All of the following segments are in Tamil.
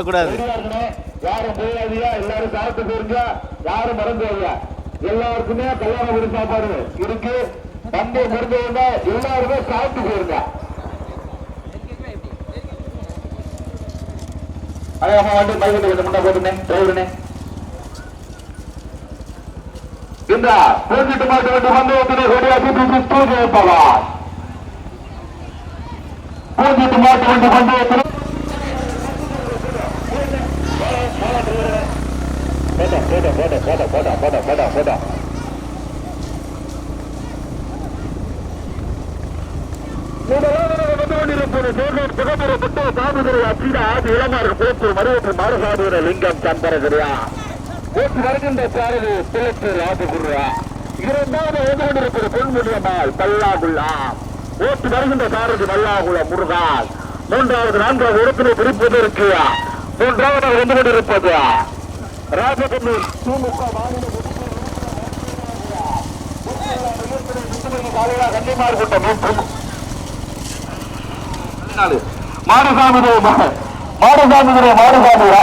சாப்பாடு யாரும் போயாதியா எல்லாரும் சாப்பிட்டு போயிருங்க யாரும் மறந்து வையா எல்லாருக்குமே கல்யாண வீடு சாப்பாடு இருக்கு. பந்தய முடிஞ்சவங்க எல்லாருமே சாப்பிட்டு போயிருங்க. அழகா வந்து மைக்கிட்டு கொஞ்சம் முன்ன போட்டுனே டிரைவருனே இந்த பூஞ்சிட்டு மாட்டு வண்டி பந்தயத்தினை ரெடியா பூஞ்சிட்டு மாட்டு பந்தயத்தினை போட்டா போட்டா போட்டா போட்டா போட்டா போட்டா போட்டா போட்டா லிங்கம் சம்பரகிரியா ஓட்டு வருகின்ற சாரதி பிளத்து ராஜகுருவா இரண்டாவது ஓட்டு கொண்டிருப்பது பொன்முடியம்மாள் பல்லாகுள்ளா ஓட்டு வருகின்ற சாரதி மல்லாகுள முருகால் மூன்றாவது நான்காவது இடத்தினை பிரிப்பதற்கு மூன்றாவது வந்து கொண்டிருப்பது ராஜகண்ணூர் திமுக மாநில கன்னிமார் கூட்டம் மாடசாமி மாடசாமி மாடசாமியா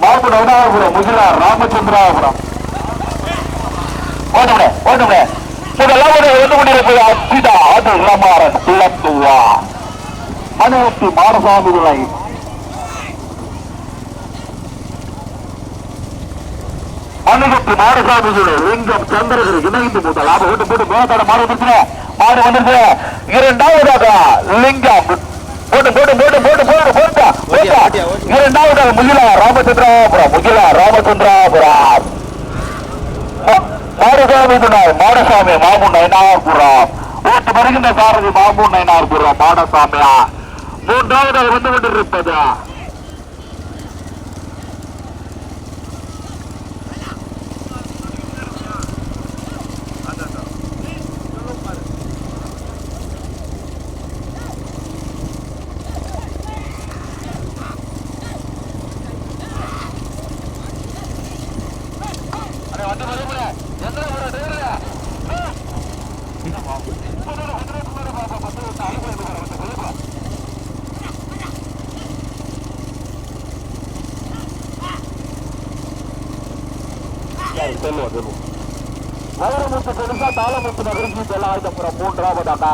மாவட்ட நவனாபுரம் முஜிலார் ராமச்சந்திராபுரம் ஓட்டுமே ஓட்டுமே இதெல்லாம் ஒரு வந்து கொண்டிருப்பது அச்சிதா அது இளமாறன் குளத்துவா மனைவத்தி மாடசாமி விலை மணிகட்டு மாடசாமி விலை லிங்கம் சந்திரகிரி இணைந்து முதல் லாபம் ஓட்டு போட்டு மேலத்தாட மாடு வந்துருச்சு மாடு வந்துருச்சு இரண்டாவதாக லிங்கம். போட்டு போட்டு போட்டு போட்டு போட்டு போட்டா. போட்டா. இரண்டாவதாக முகிலா ராமச்சந்திராபுரம். முகிலா ராமச்சந்திராபுரம். மாடசாமி துணாய் மாடசாமி மாமு நயனாபுரம் ஓட்டு வருகின்ற சாரதி மாமு நயனாபுரம் மாடசாமியா. மூன்றாவதாக வந்து கொண்டிருப்பது ಚೆಲ್ಲೋದು ನಗರಮುತ್ತು ಕೆಲಸ ತಾಲಮುತ್ತು ನಗರಗೀತೆ ಎಲ್ಲ ಆಯ್ತಪ್ಪರ ಮೂನ್ರಾಮದಾಗ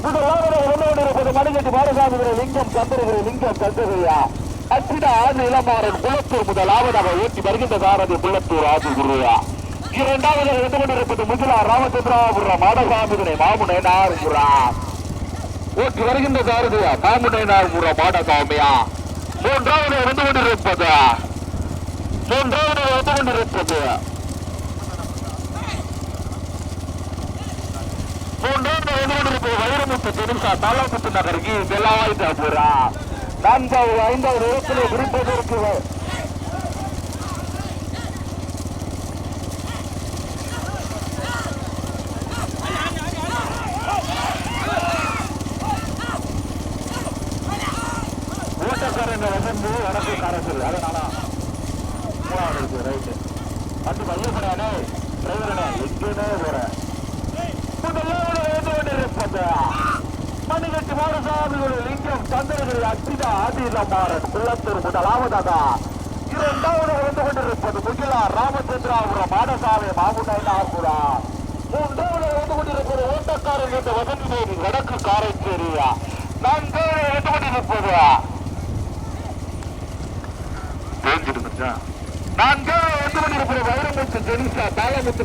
ಇದು ಲೋಕದ ಹೊಲನೋಡಿರುವುದು ಮಡಿಗಟ್ಟಿ ಬಾಲಸ್ವಾಮಿಗಳ ಲಿಂಗಂ ಚಂದ್ರಗಿರಿ ಲಿಂಗಂ ಚಂದ್ರಗಿರಿಯ அச்சிட ஆண்டு இளமாறன் குளத்தூர் முதல் ஆவதாக ஏற்றி வருகின்ற சாரதி குளத்தூர் ஆதி குருயா இரண்டாவது இருந்து கொண்டிருப்பது முஜிலா ராமச்சந்திராபுர மாடசாமிதனை மாமுனை நாருபுரா ஓட்டி வருகின்ற சாரதியா மாமுனை நாருபுர மாடசாமியா மூன்றாவது இருந்து கொண்டிருப்பது மூன்றாவது இருந்து இருப்பது. ಮತ್ತು ಐವತ್ತು ನಿಮಿಷ ತಾಲೂಕು ನಗರಿಗೆ ಗೆಲ್ಲವಾಯಿತು ಅಪೂರ ನಾಲ್ಕು ಐಂದಾರು ಇವತ್ತು ಗುರುಪದಕ್ಕೆ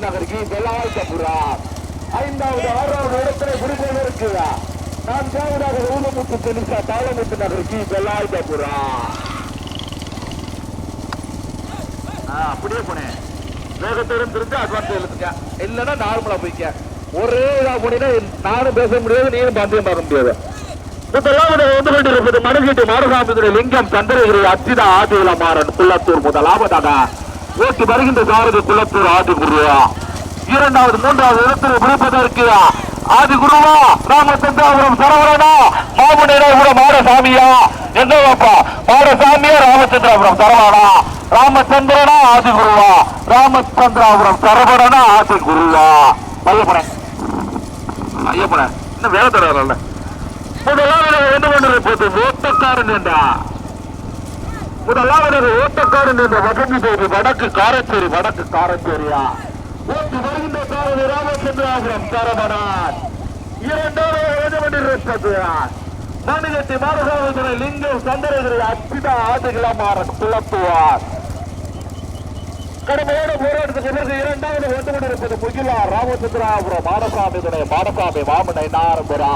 நகர் கி. பெலால் கபுரா ஐந்தாவது ஆறாவது இடத்துல குருகோல் இருக்குதா நகர் கி. பெலால் கபுரா அப்படியே போனேன் வேகத்துடன் தெரிஞ்சு அட்வான்ஸ் எழுதுங்க. இல்லைன்னா நார்மலா போய்க்க. ஒரே இதா போனீங்கன்னா நானும் பேச முடியாது நீயும் பந்தயம் பார்க்க முடியாது. முதலாவது வந்து கொண்டிருப்பது மணிகீட்டு மாரசாமிதுரை லிங்கம் சந்திரகிரி அச்சிதா ஆதிகுல மாறன் குள்ளத்தூர் முதலாவதாக ஓட்டி வருகின்ற சாரதி குள்ளத்தூர் ஆதி குருவா இரண்டாவது மூன்றாவது இடத்தில் பிடிப்பதற்கு ஆதி குருவா ராமச்சந்திராபுரம் சரவணனா. மாமுனிராபுரம் மாடசாமியா. என்னவாப்பா? மாடசாமியா ராமச்சந்திராபுரம் சரவணா. ராமச்சந்திரனா ஆதி குருவா? ராமச்சந்திராபுரம் சரவணனா ஆதி குருவா? ஐயப்பனே ஐயப்பனே இன்னும் வேலை தரல முதலாவது வந்து இருப்பது ஓட்டக்காரன் என்றா. முதலாவது ஓட்டக்காரன் என்ற. வடக்கு தேவி வடக்கு காரச்சேரி வடக்கு காரச்சேரியா. ஓட்டு வருகின்ற காரணி ராமச்சந்திராபுரம் சரவணன் இரண்டாவது எழுதப்பட்டிருப்பது மணிகட்டி மாரசாமி லிங்கம் சந்திரகிரி அச்சிதா ஆதிகளமாறன் குழப்புவார் கடுமையான போராட்டத்துக்கு பிறகு இரண்டாவது வந்து கொண்டிருப்பது முகிலா ராமச்சந்திராபுரம் மாடசாமி துணை மாடசாமி வாமனை நாரம்புரா.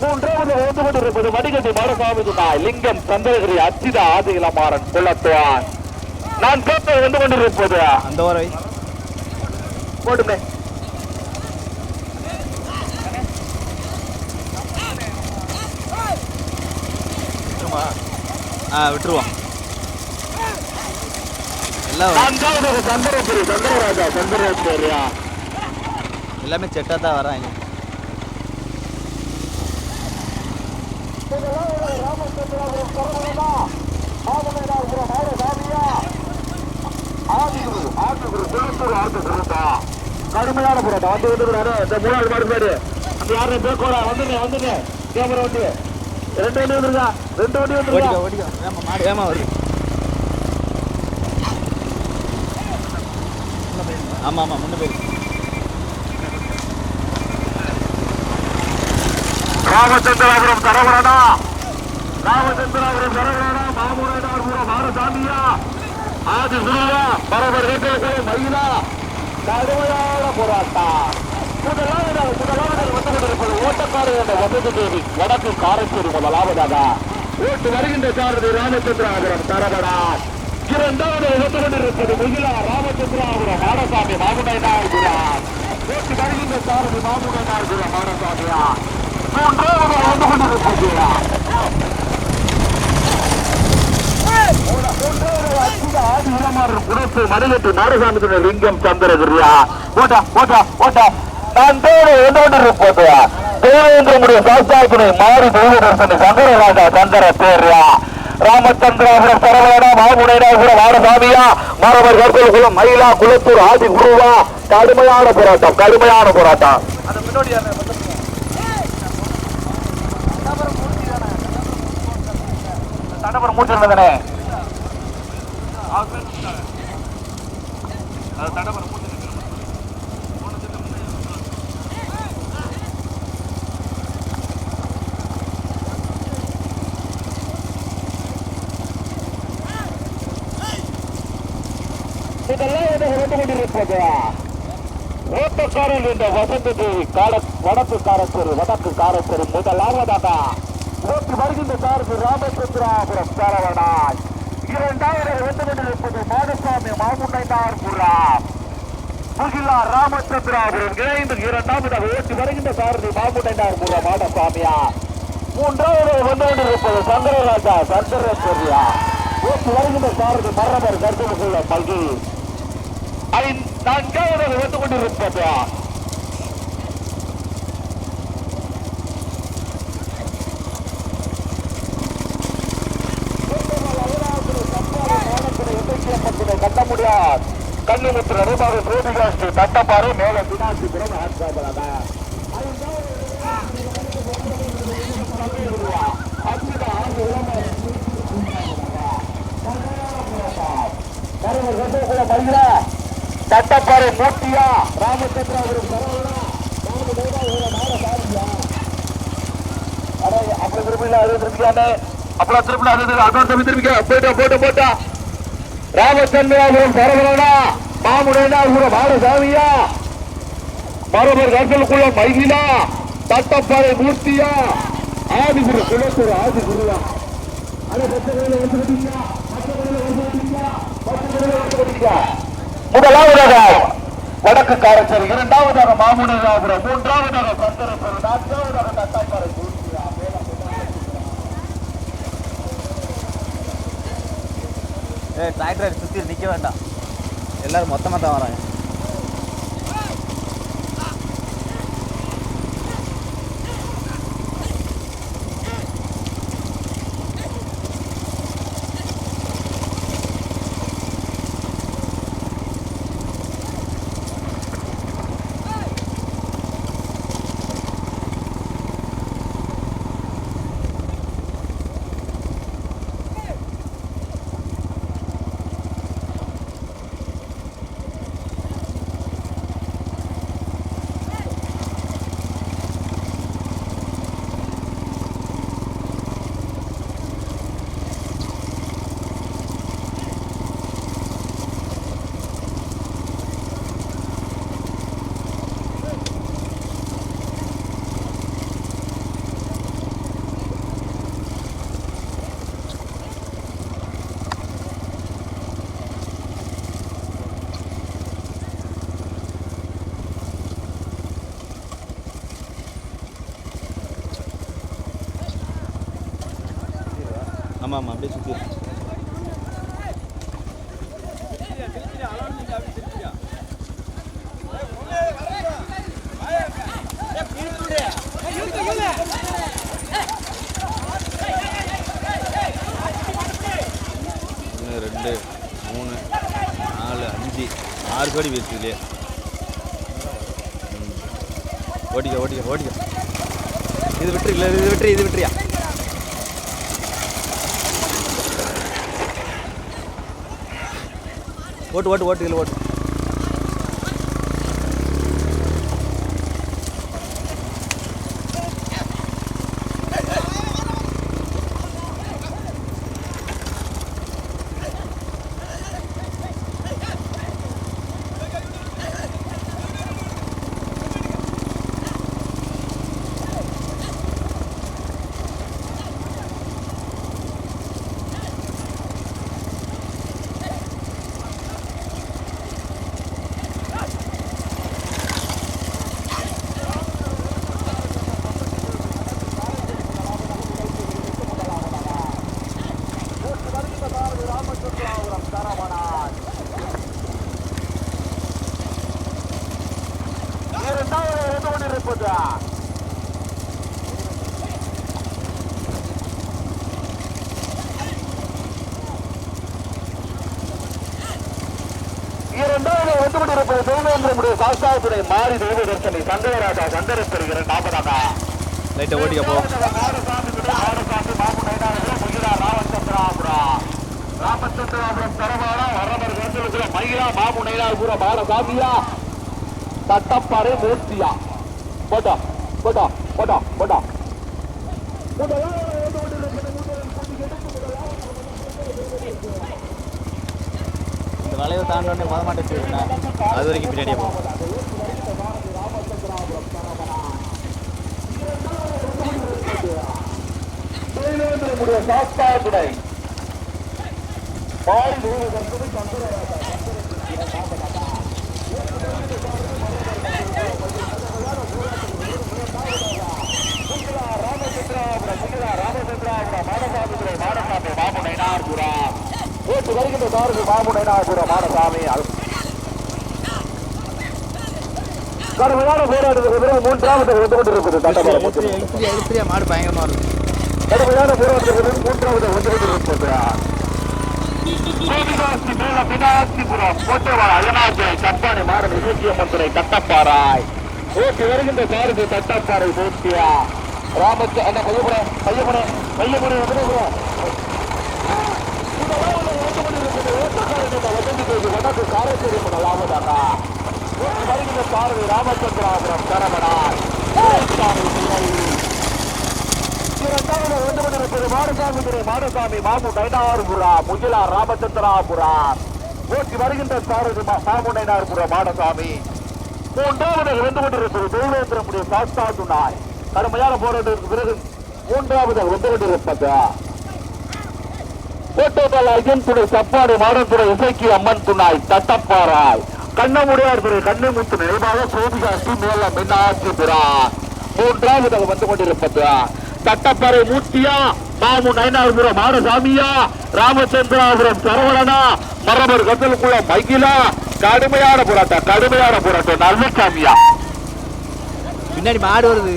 மூன்றாவது வந்து கொண்டிருப்பது வடிகட்டி மாடசாமி துணை லிங்கம் சந்திரகிரி அச்சிதா ஆதிகளமாறன் குழப்புவார் நான் கேட்க வந்து கொண்டிருப்பது. அந்த வரை. போடுமே. விட்டுருவோம். எல்லாம் செட்டாக தான் வராங்க கடுமையான போராட்டம் வந்து வந்துருக்காரு இந்த மூணாவது மாடு பேரு அந்த யாரு பேக்கோடா வந்துங்க வந்துங்க கேமரா வண்டி ரெண்டு வண்டி வந்துருக்கா ரெண்டு வண்டி வந்துருக்கா ஓடிக்கோ ஓடிக்கோ. ஏமா மாடு ஏமா வருது ஆமாம் ஆமாம் முன்ன போயிருக்கு ராமச்சந்திராபுரம் தரவரடா ராமச்சந்திராபுரம் சரவணனா. மாமுனாபுரம் மாரசாமியா ஆதி குருவா பரபர் வீட்டில் மயிலா. கடுமையான போராட்டம். முதலாவதாக முதலாவதாக வந்து கொண்டிருப்பது ஓட்டக்காரர் என்ற வசதி தேவி வடக்கு காரைச்சேரி முதலாவதாக. ஓட்டு வருகின்ற சாரதி ராமச்சந்திராபுரம் தரவடா இரண்டாவது வந்து கொண்டிருப்பது மிகிலா ராமச்சந்திராபுரம் மாடசாமி மாமுனை நாயகுரான் ஓட்டு வருகின்ற சாரதி மாமுனை மாடசாமியா மூன்றாவது வந்து கொண்டிருப்பது குணத்து மணிகட்டு நாடசாமி லிங்கம் சந்திரகிரியா. ஓட்டா ஓட்டா ஓட்டா நான் பேரு கொண்டிருப்பது தேவேந்திரமுடைய சாஸ்தாக்குனை மாறி தேவதர்சனி சங்கரராஜா சந்திர பேர்யா ராமச்சந்திராபுரம் சரவணா மாமுனைநாபுரம் வாரசாமியா மாணவர் கற்கொள்குளம் மயிலா குளத்தூர் ஆதி குருவா. கடுமையான போராட்டம் கடுமையான போராட்டம். தடபுரம் மூச்சிருந்தனே இதெல்லாம் என்ன வந்து ஓட்டக்காரன் என்ற வசந்தி தேவி கால வடக்கு காரத்தூர் வடக்கு காரத்தூர் முதலாவதாக ஓட்டி வருகின்ற சார்பு ராமச்சந்திராபுரம் சரவணாய் இரண்டாவது வந்து இருப்பது மாதசாமி மாமுன்னைனார் புறா. முகிலா ராமச்சந்திராபுரம் இணைந்து இரண்டாவதாக ஓட்டி வருகின்ற சாரதி மாமுன்னைனார் புறா மாடசாமியா மூன்றாவது வந்து கொண்டிருப்பது சந்திரராஜா சந்திரேஸ்வரியா ஓட்டி வருகின்ற சாரதி மரபர் கர்ப்பமுள்ள மல்கி. ஐந்து நான்காவது வந்து கொண்டிருப்பது கட்ட முடியாது கண்ணிமுத்து நடுபாக சோதிகாஸ்து தட்டப்பாறை மேல பினாசிபுரம் ஆட்சாபலாக தட்டப்பாறை மூர்த்தியா ராமச்சந்திராபுரம் சரவணா அப்புறம் திரும்பில அது திரும்பிக்கானே அப்புறம் திரும்பில அது அதான் திரும்பி திரும்பிக்க போயிட்டா போட்டு போட்டா. ராமச்சந்திராபுரம் சரவணா மாமுடேனாபுரம் மாடசாமியா மரபர் கண்களுக்குள்ள மைகிலா தட்டப்பாறை மூர்த்தியா? ஆதிகுரு குலத்தூர் ஆதிகுருவா. அதை பச்சைகளில் வந்து விட்டீங்களா பச்சைகளில் வந்து விட்டீங்களா பச்சைகளில் வந்து விட்டீங்களா முதலாவதாக வடக்கு காரச்சேரி இரண்டாவதாக மாமுனிராபுரம் மூன்றாவதாக சந்தரபுரம் நான்காவதாக தட்டாப்பாறை மூர்த்தியா ஏ டிராக்டர் சுற்றி நிற்க வேண்டாம். எல்லாரும் மொத்தமாக தான் வராங்க. ஆமாம் ஆமாம் அப்படியே சுற்றி ஒன்று ரெண்டு மூணு நாலு அஞ்சு ஆறு கோடி பேசுதுலையே ஓட்டிக்க ஓட்டிக்க ஓட்டிக்க. இது விட்டுரு இல்லை இது விட்டுரு இது விட்டுறியா ஓட்டு ஓட்டு ஓட்டு இதில் ஓட்டு இரண்டாவது வந்து கொண்டிருப்பது இரண்டாவது வந்து தெய்வேந்திரமுடைய சாஸ்தாபுரை மாறி தெய்வ தர்சனி சங்கரராஜா சந்தரப்பெறுகிற நாற்பதாக லைட்டை ஓட்டிக்க போ. ராமச்சந்திராபுரம் தரவாடா வரவர் கருத்துல மயிலா மாமு நைலாபுர பாலசாமியா? தட்டப்பாறை மூர்த்தியா? போட்டா போட்டா போட்டா போட்டா. இந்த வளைவு தாண்டோடனே முத மாட்டை போயிருந்தேன் அது வரைக்கும் பின்னாடியே போகும் ராமச்சந்திராபுரம் ராமச்சந்திராபுரம் மாறி தெய்வ தர்சனி சங்கரராஜா ஓட்டு வருகின்ற சாரதி மாமு நைனாபுரம் மாடசாமி கடுமையான போராட்டத்துக்கு பிறகு மூன்றாவது வந்து கொண்டிருப்பது தண்டபுரம் மாடு பயங்கரமாக இருக்கும் கடுமையான போராட்டத்துக்கு பிறகு மூன்றாவது வந்து கொண்டிருப்பது சோதிகாசி மேல மீனாட்சிபுரம் கோட்டைவாள் அயனாஜை தப்பானை மாறன் இலக்கியமந்துரை தட்டப்பாராய் ஓட்டி வருகின்ற சாரதி தட்டப்பாறை மூர்த்தியா ராமச்ச அந்த கையமுனை கையமுனை கையமுனை வந்துடுகிறோம் வடக்கு காரச்சேரி முதலாவதாக ஓட்டி வருகின்ற சாரதி ராமச்சந்திராபுரம் சரவணாய் இரண்டாவது மாடசாமி திரு மாடசாமி மாமு நைனார்புரா முகிலா ராமச்சந்திராபுரா ஓட்டி வருகின்ற சாரதி மாமு நைனார்புரா மாடசாமி மூன்றாவது வந்து கொண்டிருப்பது தெய்வேந்திரமுடைய சாஸ்தாது நாய் கடுமையான போராட்டத்திற்கு பிறகு மூன்றாவது வந்து கொண்டிருப்பது கோட்டைபால் அர்ஜுன் துணை சப்பாடு மாடத்துறை இசைக்கு அம்மன் துணாய் தட்டப்பாராய் கண்ணமுடியார் துறை கண்ணிமுத்து நினைவாக சோதிகாசி மேல மீனாட்சி புறா. மூன்றாவது வந்து கொண்டிருப்பது தட்டப்பாறை மூர்த்தியா மாமு நயனார்புரம் மாடசாமியா ராமச்சந்திராபுரம் சரவணனா மரபர் கத்தலுக்குள்ள மைகிலா கடுமையான போராட்டம் கடுமையான போராட்டம் நல்லசாமியா பின்னாடி மாடு வருது.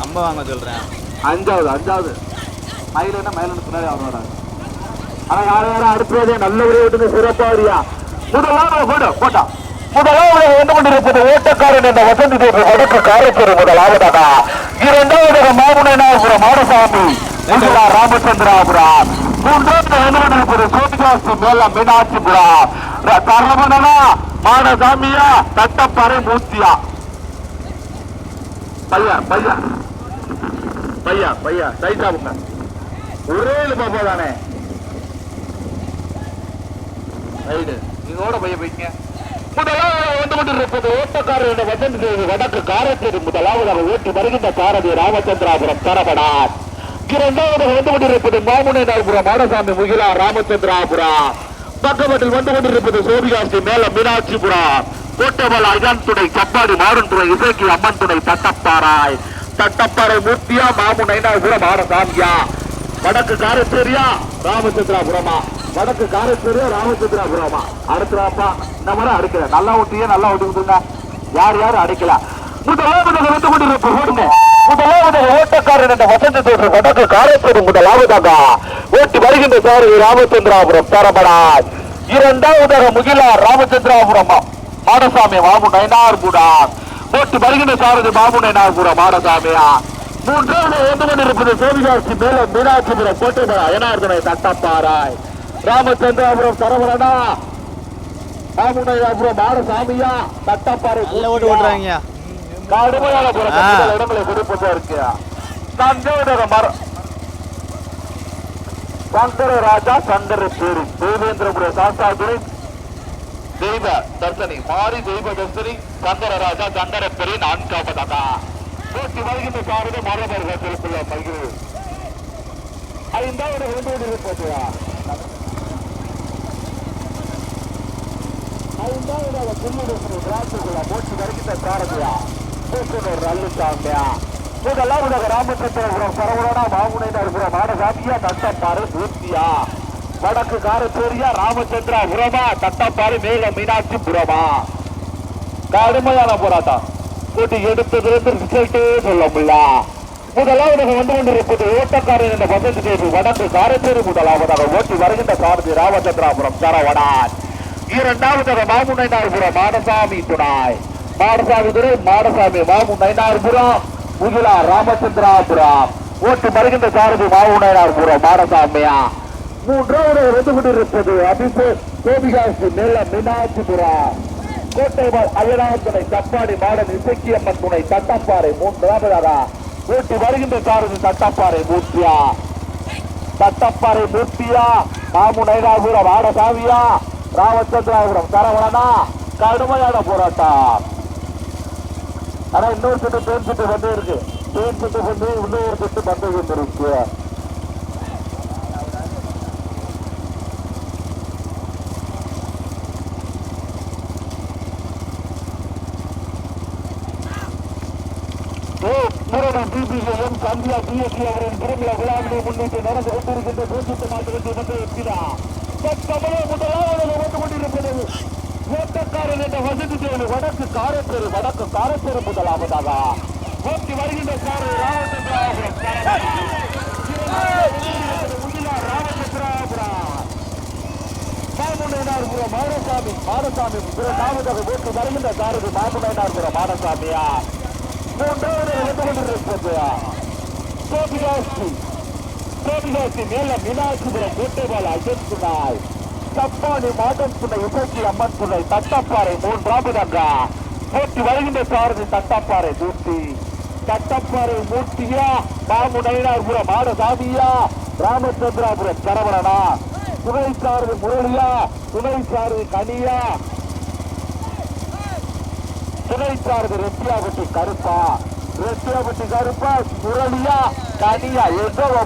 நம்ப வாங்க சொல்கிறேன் அஞ்சாவது அஞ்சாவது. மயிலுன்னா மயிலுன்னு பின்னாடி அவர் வராங்க ஆனா யாரும் யாரும் அடுத்ததே நல்ல உடைய சிறப்பா சிறப்பாரியா. முதலாம் போட போட்டா. முதலாவது வந்து கொண்டிருப்பது ஓட்டக்காரன் என்ற வசந்தி தேர்வு வடக்கு காரைக்குடி முதலாவதாக. இரண்டாவது மாமுனைநாயபுரம் மாடசாமி முதலா ராமச்சந்திராபுரம். மூன்றாவது வந்து கொண்டிருப்பது சோதிகாசி மேல மீனாட்சிபுரம். தரமணனா மாடசாமியா தட்டப்பாறை மூர்த்தியா? பையா பையா பையா பையா சைசாவுங்க ஒரே பாப்பா தானே. ரைடு நீங்களோட பைய போய்க்க முதலாவது வந்து கொண்டிருப்பது ஓட்டக்காரருடைய வசந்தி வடக்கு காரத்தேரி முதலாவதாக ஓட்டி வருகின்ற சாரதி ராமச்சந்திராபுரம் தரபடார் இரண்டாவது வந்து கொண்டிருப்பது மாமுனைநாள்புரம் மாடசாமி முகிலா ராமச்சந்திராபுரம் பக்கவட்டில் வந்து கொண்டிருப்பது சோபிகாசி மேல மீனாட்சிபுரம் கோட்டபல அஜான் துணை கப்பாடி மாறன் துணை இசைக்கு அம்மன் துணை தட்டப்பாராய் தட்டப்பாறை மூர்த்தியா மாமு நைனாபுரம் மாடசாமியா. வடக்கு காரச்சேரியா ராமச்சந்திராபுரமா? வடக்கு காரச்சேரியா ராமச்சந்திராபுரமா? அடுத்துறாப்பா இந்த மாதிரி அடிக்கல நல்லா ஒட்டியே நல்லா ஒட்டி விட்டுங்க யார் யாரும் அடிக்கல முதலாவதாக வந்து கொண்டிருப்ப ஓடுங்க முதலாவதாக ஓட்டக்காரன் என்ற வசந்த தோற்று வடக்கு காரச்சேரி முதலாவதாக ஓட்டி வருகின்ற சாரதி ராமச்சந்திராபுரம் தரப்படார் இரண்டாவதாக முகிலார் ராமச்சந்திராபுரம்? மாடசாமி மாமு நயனார்புடார் ஓட்டி வருகின்ற சாரதி மாமு நயனார்புரம் மாடசாமியா? மூன்றாவது வந்து கொண்டிருப்பது சோமிகாசி மேல மீனாட்சிபுரம் கோட்டைமலை அயனார்தனை தட்டப்பாராய் ராமச்சந்திராபுரம் சரவணனா. ராமநாயபுரம் மாடசாமியா தட்டப்பாறை ஓட்டு கடுமையான இடங்களை கொடுப்பதா இருக்கு சங்கர மர சங்கர ராஜா சங்கர பேரு தேவேந்திரபுர சாஸ்தாதுரை தெய்வ தர்சனி மாறி தெய்வ தர்சனி சங்கர ராஜா சங்கர பெரிய நான்காவதாக போட்டி வருகின்ற சாரதி மரபர்கள் செலுத்துள்ள மகிழ்வு ஐந்தாவது வந்து இருப்பது ஐந்தாவது புல்லுடைய திராட்சைக்குள்ள போட்டி வருகின்ற சாரதியா? பூசனூர் நல்லுசாமியா முதலாவதாக ராமச்சந்திரபுரம் சரவணா மாமுனையினர்புரம் மாடசாமியா தட்டப்பாரு பூர்த்தியா வடக்கு காரச்சேரியா ராமச்சந்திராபுரமா தட்டப்பாறு மேல மீனாட்சிபுரமா கடுமையான போராட்டம். போட்டி எடுத்ததிலிருந்து ரிசல்ட்டே சொல்ல முடியல முதலாவதாக வந்து கொண்டிருப்பது ஓட்டக்காரன் என்ற வசதி தேர்வு. வடக்கு காரச்சேரி முதலாவதாக ஓட்டி வருகின்ற சாரதி ராமச்சந்திராபுரம் சரவணான். இரண்டாவதாக மாமு நைனார்புரம் மாடசாமி துணாய். மாடசாமி துறை மாடசாமி மாமு நயனார்புரம் முகிலா ராமச்சந்திராபுரம். ஓட்டி வருகின்ற சாரதி மாமு நயனார்புரம் மாடசாமியா. மூன்றாவது வந்து கொண்டிருப்பது அபிஷேக் கோபிகாசி மேல மீனாட்சிபுரம். கோட்டைவாள் அய்யனார் தப்பாடி மாடன் இசக்கியம்மன் துணை தட்டப்பாறை மூன்றாவதாரா ஓட்டி வருகின்ற சாரதி தட்டப்பாறை மூர்த்தியா. தட்டப்பாறை மூர்த்தியா. மாமு நைனாபுரம் ஆடசாமியா ராமச்சந்திராபுரம் சரவணனா. கடுமையான போராட்டம். ஆனா இன்னொரு சுட்டு தேன் சுட்டு வந்து இருக்கு. தேன் சுட்டு வந்து இன்னொரு சுட்டு வந்து இருக்கு டிபிஎம் அவரின் பிறந்த விழாவினை முன்னிட்டு நடந்து கொண்டிருக்கின்ற பூஜித்த மாற்றத்தை வந்து இருக்கிறார் தற்சமயம் முதலாவது வந்து கொண்டிருப்பது ஓட்டக்காரன் என்ற வசதி தேவை. வடக்கு காரத்தேரு வடக்கு காரத்தேரு முதலாவதாக. ஓட்டி வருகின்ற சாரு ராமச்சந்திராபுரம். முகிலா மாடசாமி மாடசாமி இரண்டாவதாக ஓட்டி வருகின்ற சாரதி மாமுனைனார்புரம் மாடசாமியா. மூன்றாவது வந்து கொண்டிருப்பது சோபிகாசி சோபிகாசி மேல மீனாட்சிபுரம் கோட்டைபால் அஜன்குனாய் தப்பாணி மாதம் சொன்ன இசைக்கு அம்மன் துணை தட்டப்பாறை மூன்றாவதாக போட்டி வருகின்ற சாரதி தட்டப்பாறை மூர்த்தி. தட்டப்பாறை மூர்த்தியா மாமு நயினார்புரம் மாடசாமியா ராமச்சந்திராபுர சரவணனா. துணை சாரதி முரளியா துணை சாரதி கனியா. துணை சாரதி ரெட்டியாபட்டி கருப்பா. ரெட்டியாபட்டி கருப்பா முரளியா கனியா என்ற ஒரு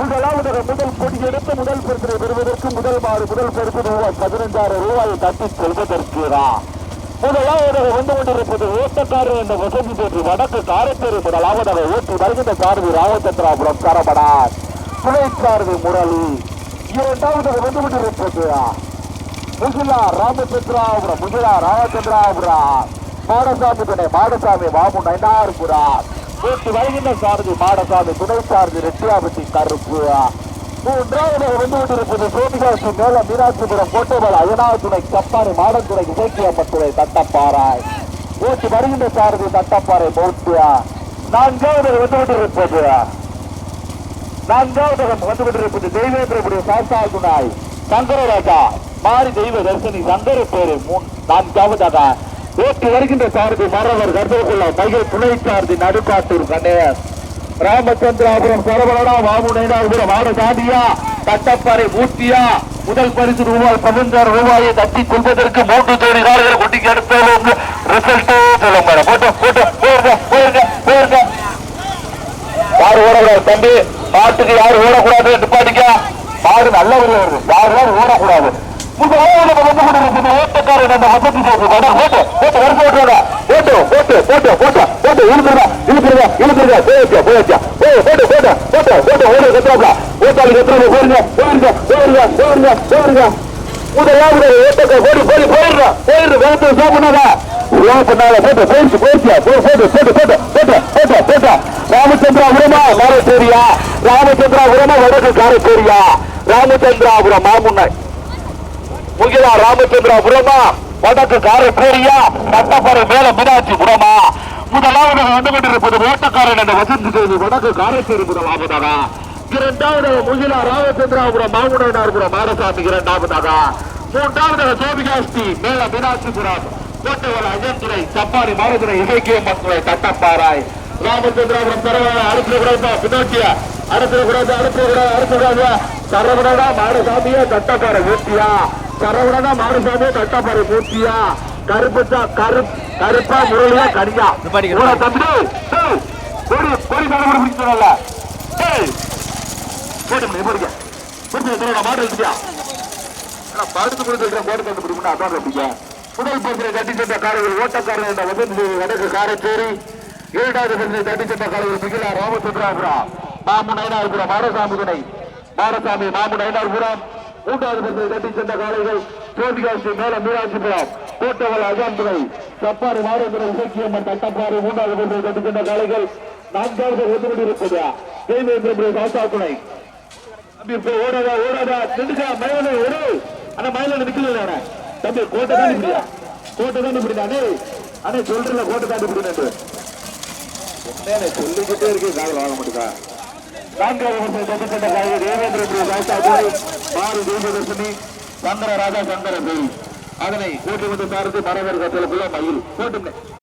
முதலாவது முதல் பொடி எடுத்து முதல் பரிசனை பெறுவதற்கு முதல் மாறு முதல் பரிசு ரூபாய் பதினைந்தாயிரம் ரூபாயை தட்டி செல்வதற்கு முதலாவதாக வந்து கொண்டிருப்பது ஓட்டக்காரர் என்ற வசதி பெற்று வடக்கு காரத்தேரி முதலாவதாக ஓட்டி வருகின்ற சார்பு ராமச்சந்திராபுரம் சரபடார் துணை சார்பு முரளி இரண்டாவதாக வந்து கொண்டிருப்பது முகிலா ராமச்சந்திராபுரம் முகிலா ராமச்சந்திராபுரம் மாடசாமி துணை மாடசாமி மாமு நைனார்புரா. ஓட்டி வருகின்ற சாரதி மாடசாமி துணை சாரதி ரெட்டியாபட்டி கருப்பு. மூன்றாவது வந்து கொண்டிருப்பது சோமிகாசி மேல மீனாட்சிபுரம் கோட்டைபால அயனார் துணை கப்பாறை மாடத்துறை இசைக்கியப்பட்டுறை தட்டப்பாறாய் ஓட்டி வருகின்ற சாரதி தட்டப்பாறை மௌத்தியா நான்காவது வந்து கொண்டிருப்பது நான்காவது வந்து கொண்டிருப்பது தெய்வேந்திரபுடைய சாஸ்தாகுனாய் சங்கரராஜா மாறி தெய்வ தரிசனி சங்கர பேரு மூன் நான்காவதாக ஓட்டி வருகின்ற சாரதி மரவர் கர்ப்பகுள்ள மயில் துணை சாரதி நடுக்காட்டூர் கண்ணையர். ராமச்சந்திராபுரம் சரவணா வாமுனைனாபுரம் ஆடசாதியா கட்டப்பாறை மூர்த்தியா முதல் பரிசு ரூபாய் பதினஞ்சாயிரம் ரூபாயை தட்டி கொள்வதற்கு மூன்று ஜோடி காலங்கள் குட்டிக்கு எடுத்தாலும் ரிசல்ட்டே சொல்ல மேடம். போட்டு போட்டு போயிருங்க போயிருங்க போயிருங்க. யாரு ஓடக்கூடாது தம்பி? பாட்டுக்கு யார் ஓடக்கூடாது? நிப்பாட்டிக்க. மாடு நல்ல வருது யாரும் ஓடக்கூடாது கொண்டிருப்பது ஓட்டக்காரன் அந்த வசதி செய்து ஓட்டு வருஷம் ஓட்டுறா ஓட்டு ஓட்டு ஓட்டு ஓட்டு போட்டு இழுத்துருங்க இழுத்துருங்க இழுத்துருங்க போயாச்சா போயாச்சா ஓ போட்டு போட்டு போட்டு போட்டு ஓடு கத்துறாப்ல ஓட்டாளி கத்துறாங்க போயிருங்க போயிருங்க போயிருங்க போயிருங்க போயிருங்க முதலாவது ஓட்டக்க போடி போடி போயிடுற போயிடுற வேகத்தை ஸ்லோ போட்டு போயிடுச்சு போயிடுச்சு போட்டு போட்டு போட்டு போட்டு போட்டு போட்டு ராமச்சந்திராபுரமா மாரசேரியா ராமச்சந்திராபுரமா வடக்கு காரசேரியா ராமச்சந்திராபுரம் மாமுன்னாய் முகிலா ராமச்சந்திராபுரமா வடக்கு காரக்கோரியா சட்டப்பறை மேல மீனாட்சி புறமா. முதலாவது வந்து கொண்டிருப்பது ஓட்டக்காரன் என்ற வசந்தி செய்தி. வடக்கு காரப்பேரி முதலாவதாக இரண்டாவது முகிலா ராமச்சந்திராபுரம் மாமுனார்புரம் மாரசாமி இரண்டாவதாக. மூன்றாவது சோபிகாஸ்தி மேல மீனாட்சிபுரம் கோட்டவர அஜந்துரை சப்பாரி மாரதுரை இசைக்கிய மக்களை தட்டப்பாராய் ராமச்சந்திராபுரம் பரவாயில்ல. அடுத்த கூடாது பின்னோக்கிய அடுத்த கூடாது அடுத்த கூடாது அடுத்த கூடாது சரவணனா மாரசாமியா தட்டப்பாறை ஊட்டியா சரவணனா மாடசாமியா தட்டப்பாறை மூர்த்தியா கருப்புச்சா கரு கருப்பா முரளியா கனியா. இவனை தம்பி கோடி கோடி மேல பிடிச்சல போட்டு போடுங்க. பிடிச்ச எத்தனை மாடு நான் படுத்து கொடுத்துருக்கேன் போட்டு கண்டு பிடிக்கணும் அதான் அப்படிங்க முதல் பரிசனை தட்டி சென்ற காரைகள் ஓட்டக்காரன் என்ற வசந்தி வடக்கு காரைச்சேரி. இரண்டாவது பரிசனை தட்டி சென்ற காரைகள் மிகிலா ராமச்சந்திராபுரம். மாமு நயனார்புரம் மாரசாமி துணை. மாரசாமி மாமு நயனார்புரம். மூன்றாவது பரிசனை தட்டி சென்ற காலைகள் தோல்விகாசி மேல மீனாட்சிபுரம். கோட்டவல் அஜான் துணை சப்பாரி மாரேந்திரன் இசக்கியம்மன் தட்டப்பாறு மூன்றாவது பரிசனை தட்டி சென்ற காலைகள் நான்காவது ஒன்று கொண்டிருப்பது தேவேந்திரபுரம் சாசா துணை ஓடாதா ஓடாதா நின்றுக்கா மயில ஒரு. ஆனா மயில நிக்கல தம்பி கோட்டை தான் இப்படியா கோட்டை தான் இப்படி. அண்ணே அண்ணே சொல்றல கோட்டை தான் இப்படி என்ன சொல்லிக்கிட்டே இருக்கே காதல் வாங்க மாட்டேங்க. நான்காவது வருஷம் காய் தேவேந்திர பிரபு ராஜா கோயில் சந்திர ராஜா சந்திர பெய் அதனை கூட்டி வந்து சார்ந்து மரவர் கட்டலுக்குள்ள மயில். போட்டு